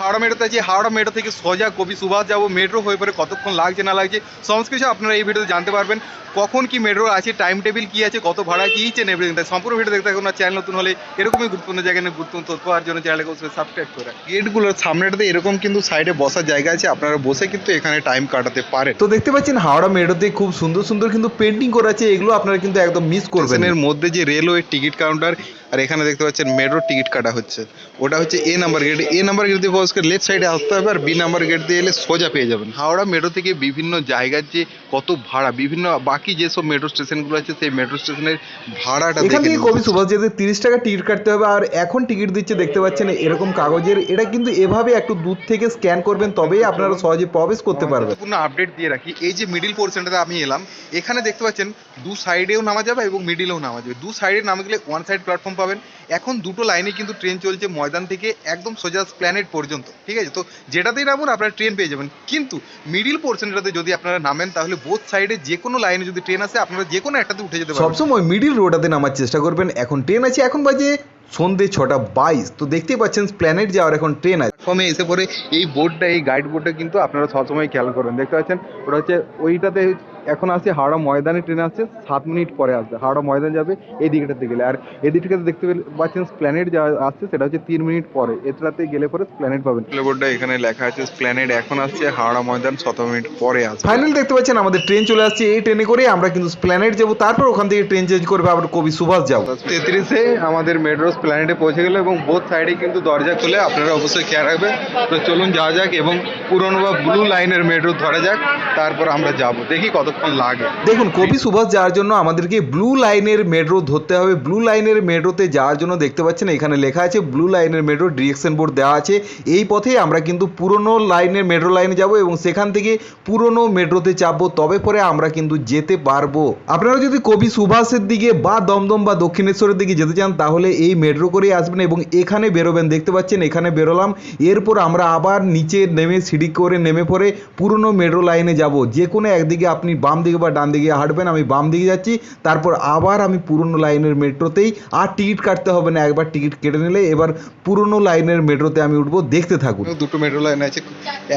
হাওড়া মেট্রোতে আছি। হাওড়া মেট্রো থেকে সোজা কবি সুভাষ যাব। মেট্রো হয়ে পরে কতক্ষণ লাগছে না লাগছে সমস্ত কিছু আপনারা এই ভিডিওতে জানতে পারবেন। কখন কি মেট্রো আছে টাইম টেবিল কী আছে কত ভাড়া কি ইচ এন্ড এভরিথিং তাই সম্পূর্ণ ভিডিও দেখতে থাকুন। চ্যানেল নতুন হলে এরকমই গুরুত্বপূর্ণ জায়গায় নিয়ে গুরুত্বপূর্ণ তথ্য পাওয়ার জন্য চ্যানেলকে অবশ্যই সাবস্ক্রাইব করে গেটগুলোর সামনেটাতে এরকম কিন্তু সাইডে বসার জায়গা আছে। আপনারা বসে কিন্তু এখানে টাইম কাটাতে পারেন। তো দেখতে পাচ্ছেন হাওড়া মেট্রোতে খুব সুন্দর সুন্দর কিন্তু পেন্টিং করা আছে। এগুলো আপনারা কিন্তু একদম মিস করবেন। এর মধ্যে যে রেলওয়ে টিকিট কাউন্টার আর এখানে দেখতে পাচ্ছেন মেট্রোর টিকিট কাটা হচ্ছে। ওটা হচ্ছে A number gate A number gate দিয়ে করে লেফট সাইডে আসতে হবে আর বি নাম্বার গেট দিয়ে এলে সোজা পেয়ে যাবেন। হাওড়া মেট্রো থেকে বিভিন্ন জায়গার যে কত ভাড়া বিভিন্ন বাকি যেসব মেট্রো স্টেশনগুলো আছে সেই মেট্রো স্টেশনের ভাড়াটা এখান থেকে কবি সুভাষ যেতে তিরিশ টাকা টিকিট কাটতে হবে আর এখন টিকিট দিচ্ছে দেখতে পাচ্ছেন এরকম কাগজের। এটা কিন্তু এভাবে একটু দূর থেকে স্ক্যান করবেন তবেই আপনারা সহজে প্রবেশ করতে পারবেন। সম্পূর্ণ আপডেট দিয়ে রাখি। এই যে মিডিল পোর্শনটাতে আমি এলাম এখানে দেখতে পাচ্ছেন দু সাইডেও নামা যাবে এবং মিডিলেও নামা যাবে। দু সাইডে নামা গেলে ওয়ান সাইড প্ল্যাটফর্ম পাবেন। এখন দুটো লাইনে কিন্তু ট্রেন চলছে ময়দান থেকে একদম সোজা প্ল্যানেট পর্যন্ত। ঠিক আছে? তো যেটাতেই নামুন আপনারা ট্রেন পেয়ে যাবেন। কিন্তু মিডিল পোর্শনটাতে যদি আপনারা নামেন তাহলে বোথ সাইডে যে কোনো লাইনে যদি ট্রেন আসে আপনারা যে কোনো একটাতে উঠে যেতে পারবেন। সবসময় মিডিল রোডাতে নামার চেষ্টা করবেন। এখন ট্রেন আছে এখন বাজে সন্ধে ছটা বাইশ। তো দেখতেই পাচ্ছেন প্ল্যানেট যাওয়ার এখন ট্রেন আছে। প্ল্যাটফর্মে এসে পরে এই বোর্ডটা এই গাইড বোর্ডটা কিন্তু আপনারা সবসময় খেয়াল করবেন। দেখতে পাচ্ছেন ওটা হচ্ছে ওইটাতে এখন আসছে হাওড়া ময়দানে ট্রেন আসছে সাত মিনিট পরে আসবে। হাওড়া ময়দান যাবে এই দিকটাতে গেলে। আর এই দিকটাতে দেখতে পেলে- পাচ্ছেন প্ল্যানেট যা আসছে সেটা হচ্ছে তিন মিনিট পরে। এটাতে গেলে পরে প্ল্যানেট পাবেন। বোর্ডটা এখানে লেখা আছে প্ল্যানেট এখন আসছে হাওড়া ময়দান সতেরো মিনিট পরে আসবে। ফাইনাল দেখতে পাচ্ছেন আমাদের ট্রেন চলে আসছে এই ট্রেনে করে। আমরা কিন্তু প্ল্যানেট যাব তারপর ওখান থেকে ট্রেন চেঞ্জ করবে আবার কবি সুভাষ যাব। তেত্রিশে আমাদের মেট্রোস প্ল্যানেটে পৌঁছে গেল এবং বোথ সাইডে কিন্তু দরজা খুলে আপনারা অবশ্যই খেয়াল রাখবেন। তো চলুন যাওয়া যাক এবং পুরনো বা ব্লু লাইনের মেট্রো ধরা যাক তারপর আমরা যাব। দেখি কতক্ষণ লাগে। দেখুন, কবি সুভাষ যাওয়ার জন্য আমাদেরকে ব্লু লাইনের মেট্রো ধরতে হবে। ব্লু লাইনের মেট্রোতে যাওয়ার জন্য দেখতে পাচ্ছেন, এখানে লেখা আছে ব্লু লাইনের মেট্রো ডিরেকশন বোর্ড দেওয়া আছে। এই পথে আমরা কিন্তু পুরনো লাইনের মেট্রো লাইনে যাব এবং সেখান থেকে পুরনো মেট্রোতে চাপবো। তবে পরে আমরা কিন্তু যেতে পারব। আপনারা যদি কবি সুভাষের দিকে বা দমদম বা দক্ষিণেশ্বরের দিকে যেতে চান, তাহলে এই মেট্রো করেই আসবেন এবং এখানে বেরোবেন। দেখতে পাচ্ছেন, এখানে বেরোলাম। এরপর আমরা আবার নিচে নেমে সিঁড়ি করে নেমে পরে পুরনো মেট্রো লাইনে যাব। যে কোনো একদিকে আপনি বাম দিকে বা ডান দিকে হাঁটবেন, আমি বাম দিকে যাচ্ছি। তারপর আবার আমি পুরনো লাইনের মেট্রোতেই, আর টিকিট কাটতে হবে না, একবার টিকিট কেটে নিলে এবার পুরনো লাইনের মেট্রোতে আমি উঠবো, দেখতে থাকুন। দুটো মেট্রো লাইন আছে,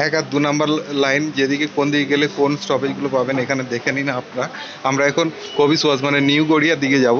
এক আর দু নাম্বার লাইন, যেদিকে কোন দিকে গেলে কোন স্টপেজগুলো পাবেন, এখানে দেখে নিন আপনারা। আমরা এখন কবি সুয়াজ মানে নিউ গড়িয়ার দিকে যাব।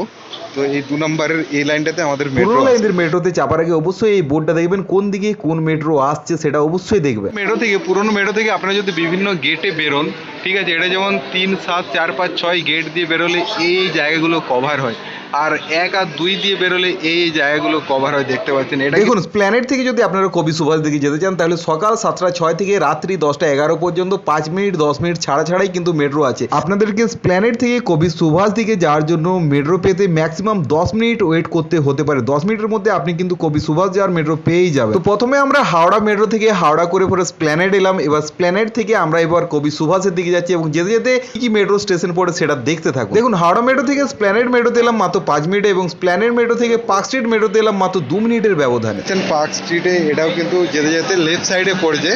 তো এই দু নম্বরের এই লাইনটাতে আমাদের মেট্রো লাইনের মেট্রোতে চাপার আগে অবশ্যই এই বোর্ডটা দেখবেন কোন দিকে কোন মেট্রো আসছে সেটা অবশ্যই দেখবেন। মেট্রো থেকে পুরনো মেট্রো থেকে আপনারা যদি বিভিন্ন গেটে বেরোন ঠিক আছে এটা যেমন তিন সাত চার পাঁচ ছয় গেট দিয়ে বেরোলে এই জায়গাগুলো কভার হয়। আর এক আর দুই দিয়ে বেরোলে এই জায়গাগুলো কভার হয়, দেখতে পাচ্ছেন। এটা দেখুন প্ল্যানেট থেকে যদি আপনারা কবি সুভাষ দিকে যেতে চান, তাহলে সকাল সাতটা ছয় থেকে রাত্রি দশটা এগারো পর্যন্ত পাঁচ মিনিট, দশ মিনিট ছাড়া ছাড়াই কিন্তু মেট্রো আছে। আপনাদেরকে প্ল্যানেট থেকে কবি সুভাষ দিকে যাওয়ার জন্য মেট্রো পেতে ম্যাক্সিমাম দশ মিনিট ওয়েট করতে হতে পারে। দশ মিনিটের মধ্যে আপনি কিন্তু কবি সুভাষ যাওয়ার মেট্রো পেয়েই যাবেন। তো প্রথমে আমরা হাওড়া মেট্রো থেকে হাওড়া করে পরে প্ল্যানেট এলাম। এবার প্ল্যানেট থেকে আমরা এবার কবি সুভাষের দিকে যাচ্ছি এবং যেতে যেতে কি মেট্রো স্টেশন পড়ে সেটা দেখতে থাকুন। দেখুন, হাওড়া মেট্রো থেকে প্ল্যানেট মেট্রোতে এলাম মাত্র পাঁচ মিনিটে এবং প্ল্যানেট মেট্রো থেকে পার্ক স্ট্রিট মেট্রোতে এলাম মাত্র দু মিনিটের ব্যবধানে। পার্ক স্ট্রিটে এটাও কিন্তু যেতে যেতে লেফট সাইডে পড়েছে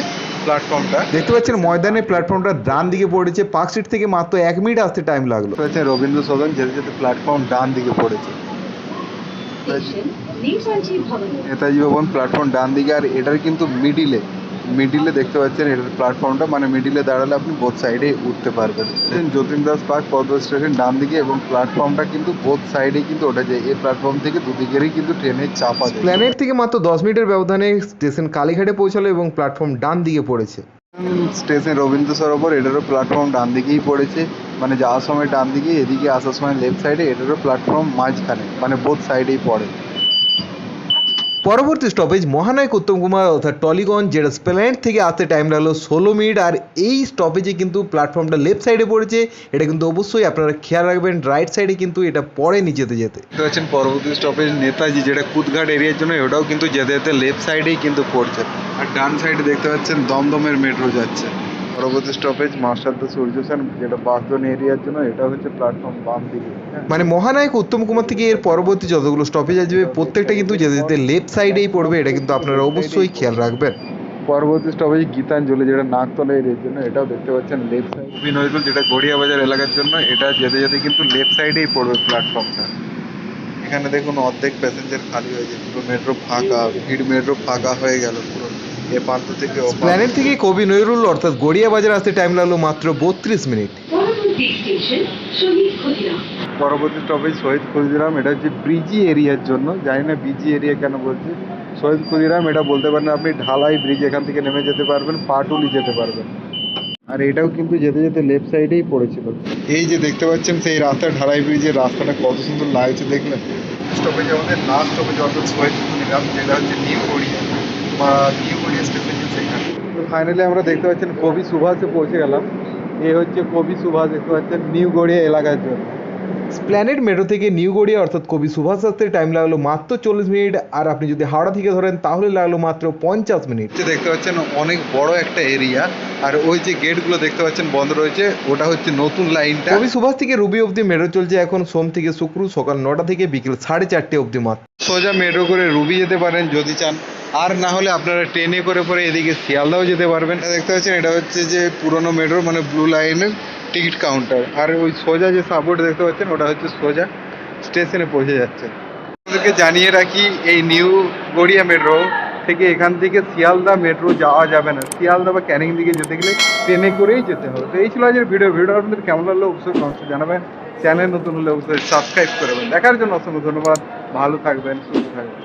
প্ল্যাটফর্মটা দেখতে পাচ্ছেন ময়দানে প্ল্যাটফর্মটা ডান দিকে পড়েছে পার্ক স্ট্রিট থেকে মাত্র এক মিনিট আসতে টাইম লাগল। রবীন্দ্র সদন যেতে যেতে প্ল্যাটফর্ম ডান দিকে পড়েছে। নেতাজি ভবন প্ল্যাটফর্ম ডান দিকে আর এটার কিন্তু মিডিলে মিডিলে দেখতে পাচ্ছেন এটার প্ল্যাটফর্মটা মানে মিডিলে দাঁড়ালে আপনি বোথ সাইডে উঠতে পারবেন। যতীন দাস পার্ক পদ্ম স্টেশন ডান দিকে এবং প্ল্যাটফর্মটা কিন্তু বোথ সাইডে কিন্তু ওটা যায় এই প্ল্যাটফর্ম থেকে দুদিকেরই কিন্তু ট্রেনের চাপা প্ল্যানেট থেকে মাত্র দশ মিনিটের ব্যবধানে স্টেশন কালীঘাটে পৌঁছালো এবং প্ল্যাটফর্ম ডান দিকে পড়েছে। স্টেশন রবীন্দ্র সরোবর এটারও প্ল্যাটফর্ম ডান দিকেই পড়েছে। মানে যাওয়ার সময় ডান দিকে এদিকে আসার সময় লেফট সাইডে এটারও প্ল্যাটফর্ম মাঝখানে মানে বোথ সাইডেই পড়ে। পরবর্তী স্টপেজ মহানায়ক উত্তম কুমার অর্থাৎ টলিগঞ্জ যেটা প্ল্যানেট থেকে আসতে টাইম লাগল ষোলো মিনিট। আর এই স্টপেজে কিন্তু প্ল্যাটফর্মটা লেফট সাইডে পড়েছে। এটা কিন্তু অবশ্যই আপনারা খেয়াল রাখবেন রাইট সাইডে কিন্তু এটা পড়ে নিচেতে যেতে। পাচ্ছেন পরবর্তী স্টপেজ নেতাজি যেটা কুদঘাট এরিয়ার জন্য ওটাও কিন্তু যেতে যেতে লেফট সাইডেই কিন্তু পড়ছে। আর ডান সাইডে দেখতে পাচ্ছেন দমদমের মেট্রো যাচ্ছে। পরবর্তী স্টপেজ মাস্টারদা সূর্য সেন যেটা বাসদন এরিয়ার জন্য এটা হচ্ছে প্ল্যাটফর্ম বাম দিকে হ্যাঁ। মানে মহানায়ক উত্তম কুমার থেকে এর পরবর্তী যতগুলো স্টপেজ আসবে প্রত্যেকটা কিন্তু যেতে যেতে লেফট সাইডেই পড়বে এটা কিন্তু আপনারা অবশ্যই খেয়াল রাখবেন। পরবর্তী স্টপেজ গীতাঞ্জলি যেটা নাগতলা এরিয়ার জন্য এটাও দেখতে পাচ্ছেন লেফট সাইড বিনয়কুল যেটা গড়িয়া বাজার এলাকার জন্য এটা যেতে যেতে কিন্তু লেফট সাইডেই পড়বে প্ল্যাটফর্মটা এখানে দেখুন অর্ধেক প্যাসেঞ্জার খালি হয়েছে পুরো মেট্রো ফাঁকা ভিড় মেট্রো ফাঁকা হয়ে গেল পুরো। এ প্রান্ত থেকে ও প্ল্যানেট থেকে কবি নজরুল অর্থাৎ গড়িয়া বাজার আসতে টাইম লাগল মাত্র বত্রিশ মিনিট। পরবর্তী স্টেশন শহীদ ক্ষুদিরাম স্টপেজ শহীদ ক্ষুদিরাম এটা হচ্ছে ব্রিজি এরিয়ার জন্য। জানি না ব্রিজি এরিয়া কেন বলছি। শহীদ ক্ষুদিরাম এটা বলতে পারেন আপনি ঢালাই ব্রিজ এখান থেকে নেমে যেতে পারবেন পাটুলি যেতে পারবেন। আর এটাও কিন্তু যেতে যেতে লেফট সাইডেই পড়েছিল। এই যে দেখতে পাচ্ছেন সেই রাস্তা ঢালাই ব্রিজের রাস্তাটা কত সুন্দর লাগছে দেখলেন স্টপেজ আমাদের লাস্ট স্টপেজ অর্থাৎ শহীদ ক্ষুদিরাম যেটা হচ্ছে নিউ গড়িয়া। বা নিউ গড়িয়া স্টেশন ফাইনালি আমরা দেখতে পাচ্ছেন কবি সুভাষে পৌঁছে গেলাম। এ হচ্ছে কবি সুভাষ দেখতে পাচ্ছেন নিউ গড়িয়া এলাকার জন্য। প্ল্যানেট মেট্রো থেকে নিউ গড়িয়া অর্থাৎ কবি সুভাষ আসতে টাইম লাগল মাত্র চল্লিশ মিনিট আর আপনি যদি হাওড়া থেকে ধরেন তাহলে লাগল মাত্র পঞ্চাশ মিনিট। যে দেখতে পাচ্ছেন অনেক বড় একটা এরিয়া আর ওই যে গেটগুলো দেখতে পাচ্ছেন বন্ধ রয়েছে ওটা হচ্ছে নতুন লাইনটা কবি সুভাষ থেকে রুবি অবধি মেট্রো চলছে এখন সোম থেকে শুক্র সকাল নটা থেকে বিকেল সাড়ে চারটে অবধি মাত্র। সোজা মেট্রো করে রুবি যেতে পারেন যদি চান। আর না হলে আপনারা ট্রেনে করে পরে এদিকে শিয়ালদাও যেতে পারবেন। দেখতে পাচ্ছেন, এটা হচ্ছে যে পুরনো মেট্রো মানে ব্লু লাইনের টিকিট কাউন্টার আর ওই সোজা যে সাপোর্ট দেখতে পাচ্ছেন, ওটা হচ্ছে সোজা স্টেশনে পৌঁছে যাচ্ছে। আপনাদেরকে জানিয়ে রাখি, এই নিউ গড়িয়া মেট্রো থেকে এখান থেকে শিয়ালদা মেট্রো যাওয়া যাবে না। শিয়ালদা বা ক্যানিং দিকে যেতে গেলে ট্রেনে করেই যেতে হবে। তো এই ছিল আজকের ভিডিও ভিডিও আপনাদের কেমন লাগল অবশ্যই কমেন্টে জানাবেন। চ্যানেল নতুন হলে অবশ্যই সাবস্ক্রাইব করবেন দেখার জন্য অসংখ্য ধন্যবাদ। ভালো থাকবেন, সুস্থ থাকবেন।